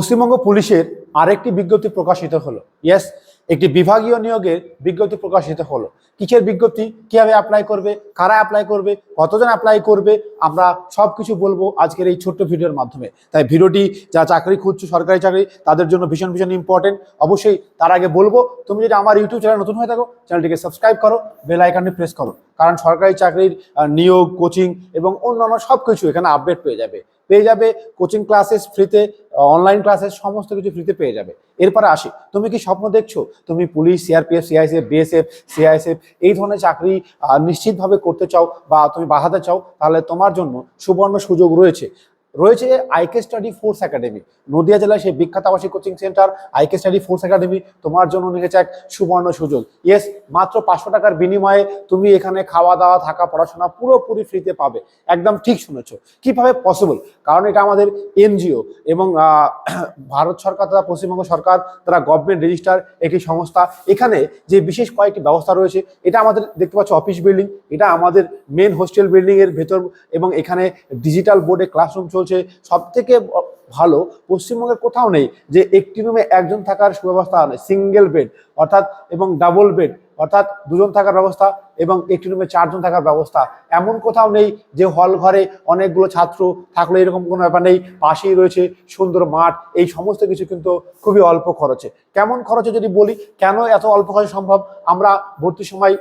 পশ্চিমবঙ্গ পুলিশের আরেকটি বিজ্ঞপ্তি প্রকাশিত হলো। ইয়েস একটি বিভাগীয় নিয়োগের বিজ্ঞপ্তি প্রকাশিত হলো। কিসের বিজ্ঞপ্তি? কীভাবে অ্যাপ্লাই করবে? কারা অ্যাপ্লাই করবে? কতজন অ্যাপ্লাই করবে? আমরা সব কিছু বলব আজকের এই ছোট্ট ভিডিওর মাধ্যমে। তাই ভিডিওটি যারা চাকরি খুঁজছো, সরকারি চাকরি, তাদের জন্য ভীষণ ভীষণ ইম্পর্টেন্ট অবশ্যই তার আগে বলব, তুমি যদি আমার ইউটিউব চ্যানেল নতুন হয়ে থাকো চ্যানেলটিকে সাবস্ক্রাইব করো বেল আইকনটি প্রেস করো। কারণ সরকারি চাকরির নিয়োগ কোচিং এবং অন্যান্য সব কিছু এখানে আপডেট পেয়ে যাবে। পেয়ে যাবে কোচিং ক্লাসেস ফ্রিতে অনলাইন ক্লাসের সমস্ত কিছু ফ্রিতে পেয়ে যাবে। এরপরে আসি, তুমি কি স্বপ্ন দেখছ? তুমি police CRPF CISF BSF CISF এই ধরনের চাকরি নিশ্চিতভাবে করতে চাও বা তুমি বাঁধাতে চাও, তাহলে তোমার জন্য সুবর্ণ সুযোগ রয়েছে। রয়েছে আইকে স্টাডি ফোর্স একাডেমি নদিয়া জেলায় সেই বিখ্যাত আবাসিক coaching centre IK study force academy তোমার জন্য নিয়েছে এক সুবর্ণ সুযোগ। ইয়েস মাত্র পাঁচশো টাকার বিনিময়ে তুমি এখানে খাওয়া দাওয়া, থাকা, পড়াশোনা পুরোপুরি ফ্রিতে পাবে। একদম ঠিক শুনেছো। কীভাবে পসিবল কারণ এটা আমাদের এনজিও এবং ভারত সরকার তথা পশ্চিমবঙ্গ সরকার তারা গভর্নমেন্ট রেজিস্টার একটি সংস্থা। এখানে যে বিশেষ কয়েকটি ব্যবস্থা রয়েছে, এটা আমাদের দেখতে পাচ্ছ অফিস বিল্ডিং এটা আমাদের মেন হোস্টেল বিল্ডিংয়ের ভেতর এবং এখানে ডিজিটাল বোর্ডে ক্লাসরুম চলছে। সব থেকে ভালো পশ্চিমবঙ্গের কোথাও নেই যে একটি রুমে একজন থাকার সুব্যবস্থা নেই সিঙ্গেল বেড অর্থাৎ এবং ডাবল বেড অর্থাৎ দুজন থাকার ব্যবস্থা এবং একটি রুমে চারজন থাকার ব্যবস্থা। এমন কোথাও নেই যে হল ঘরে অনেকগুলো ছাত্র থাকলে এরকম কোনো ব্যাপার নেই, পাশেই রয়েছে সুন্দর মাঠ, এই সমস্ত কিছু কিন্তু খুবই অল্প খরচে। কেমন খরচে যদি বলি, কেন এত অল্প খরচে সম্ভব? আমরা ভর্তির সময়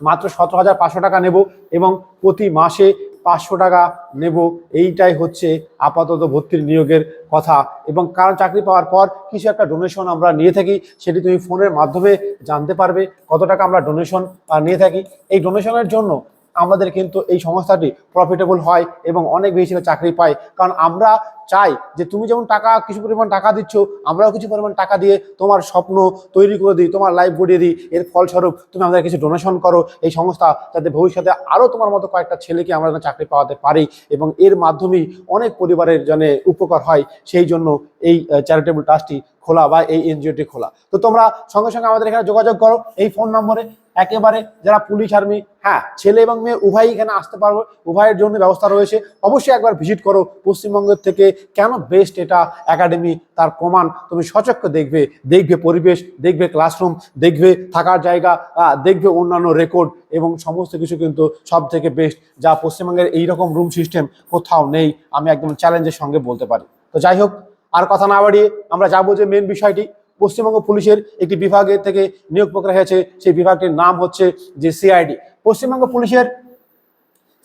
মাত্র সতেরো হাজার পাঁচশো টাকা নেব এবং প্রতি মাসে পাঁচশো টাকা নেব। এইটাই হচ্ছে আপাতত ভর্তির নিয়োগের কথা। এবং কারণ চাকরি পাওয়ার পর কিছু একটা ডোনেশন আমরা নিয়ে থাকি, সেটি তুমি ফোনের মাধ্যমে জানতে পারবে কত টাকা আমরা ডোনেশন নিয়ে থাকি। এই ডোনেশনের জন্য আমাদের কিন্তু এই সংস্থাটি প্রফিটেবল হয় এবং অনেক বেশি চাকরি পায়। কারণ আমরা চাই যে তুমি যেমন টাকা, কিছু পরিমাণ টাকা দিচ্ছ, আমরাও কিছু পরিমাণ টাকা দিয়ে তোমার স্বপ্ন তৈরি করে দিই, তোমার লাইফ গড়িয়ে দিই। এর ফলস্বরূপ তুমি আমাদের কিছু ডোনেশন করো। এই সংস্থা যাতে ভবিষ্যতে আরও তোমার মতো কয়েকটা ছেলেকে আমরা যেন চাকরি পাওয়াতে পারি এবং এর মাধ্যমেই অনেক পরিবারের জন্য উপকার হয়। সেই জন্য এই চ্যারিটেবল ট্রাস্টটি খোলা বা এই এনজিওটি খোলা। তো তোমরা সঙ্গে সঙ্গে আমাদের এখানে যোগাযোগ করো এই ফোন নম্বরে। একেবারে যারা পুলিশ আর্মি হ্যাঁ ছেলে এবং মেয়ে উভয়ই এখানে আসতে পারব। উভয়ের জন্য ব্যবস্থা রয়েছে। অবশ্যই একবার ভিজিট করো পশ্চিমবঙ্গের থেকে কেন বেস্ট এটা একাডেমি তার প্রমাণ তুমি সচক্ষ দেখবে দেখবে পরিবেশ, দেখবে ক্লাসরুম দেখবে থাকার জায়গা দেখবে অন্যান্য রেকর্ড এবং সমস্ত কিছু কিন্তু সব থেকে বেস্ট যা পশ্চিমবঙ্গের এইরকম রুম সিস্টেম কোথাও নেই, আমি একদম চ্যালেঞ্জের সঙ্গে বলতে পারি। তো যাই হোক, আর কথা না বাড়িয়ে আমরা যাব যে মেন বিষয়টি, পশ্চিমবঙ্গ পুলিশের একটি বিভাগের থেকে নিয়োগ প্রক্রিয়া হয়েছে, সেই বিভাগটির নাম হচ্ছে যে সিআইডি পশ্চিমবঙ্গ পুলিশের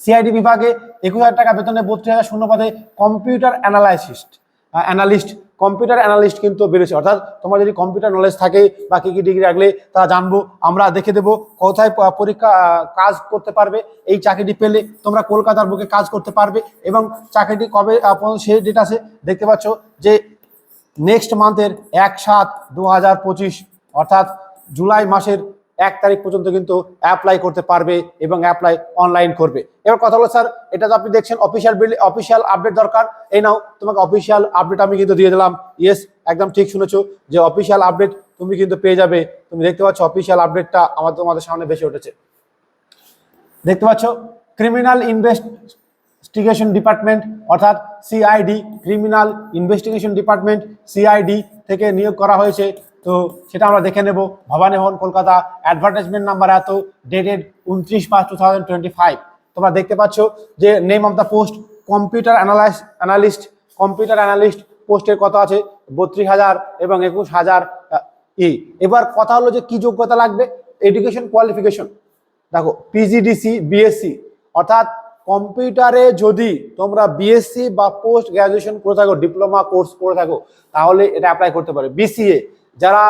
সিআইডি বিভাগে একুশ হাজার টাকা বেতনে বত্রিশ হাজার শূন্য পদে computer analysist analyst computer analyst কিন্তু বেড়েছে। অর্থাৎ তোমার যদি কম্পিউটার নলেজ থাকে বা কী কী ডিগ্রি রাখলে তারা জানব, আমরা দেখে দেবো কোথায় পরীক্ষা কাজ করতে পারবে, এই চাকরিটি পেলে তোমরা কলকাতার বুকে কাজ করতে পারবে এবং চাকরিটি কবে সেই ডেট আছে দেখতে পাচ্ছ যে নেক্সট মান্থের এক সাত দু অর্থাৎ জুলাই মাসের এক তারিখ পর্যন্ত কিন্তু অ্যাপ্লাই করতে পারবে এবং অ্যাপ্লাই অনলাইন করবে। এবার কথা হলো, স্যার, এটা তো আপনি দেখছেন অফিসিয়াল বিল অফিসিয়াল আপডেট দরকার। এই নাও, তোমাকে অফিসিয়াল আপডেট আমি কিন্তু দিয়ে দিলাম। ইয়েস একদম ঠিক শুনেছো যে অফিসিয়াল আপডেট তুমি কিন্তু পেয়ে যাবে। তুমি দেখতে পাচ্ছ অফিসিয়াল আপডেটটা আমার তোমাদের সামনে বেশি উঠেছে। দেখতে পাচ্ছ ক্রিমিনাল ইনভেস্টিগেশন ডিপার্টমেন্ট অর্থাৎ CID criminal investigation department CID থেকে নিয়োগ করা হয়েছে। তো সেটা আমরা দেখে নেব। ভবানী ভবন, কলকাতা। অ্যাডভার্টাইজমেন্ট নাম্বার এত ডেটেড উনত্রিশ পাঁচ টু থাউজেন্ড টোয়েন্টি ফাইভ তোমরা দেখতে পাচ্ছ যে name of the post computer analyse analyst computer analyst পোস্টের কত আছে? বত্রিশ হাজার এবং একুশ হাজার ই এবার কথা হলো যে কি যোগ্যতা লাগবে? এডুকেশন কোয়ালিফিকেশন দেখো পিজিডিসি বিএসসি অর্থাৎ কম্পিউটারে যদি তোমরা বিএসসি বা পোস্ট গ্রাজুয়েশন করে থাকো ডিপ্লোমা কোর্স করে থাকো, তাহলে এটা অ্যাপ্লাই করতে পারে। বিসিএ যারা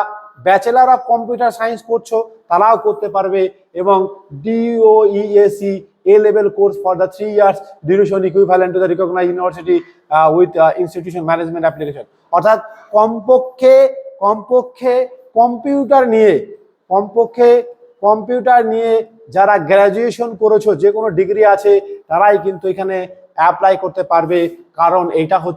ব্যাচেলার অফ কম্পিউটার সায়েন্স করছ, তারাও করতে পারবে এবং DOEACC A level course for the three years duration equivalent to the recognise university with institution management application অর্থাৎ কমপক্ষে কমপক্ষে কম্পিউটার নিয়ে, কমপক্ষে কম্পিউটার নিয়ে যারা গ্র্যাজুয়েশন করেছ, যে কোনো ডিগ্রি আছে, তারাই কিন্তু এখানে অ্যাপ্লাই করতে পারবে। কারণ এটা হচ্ছে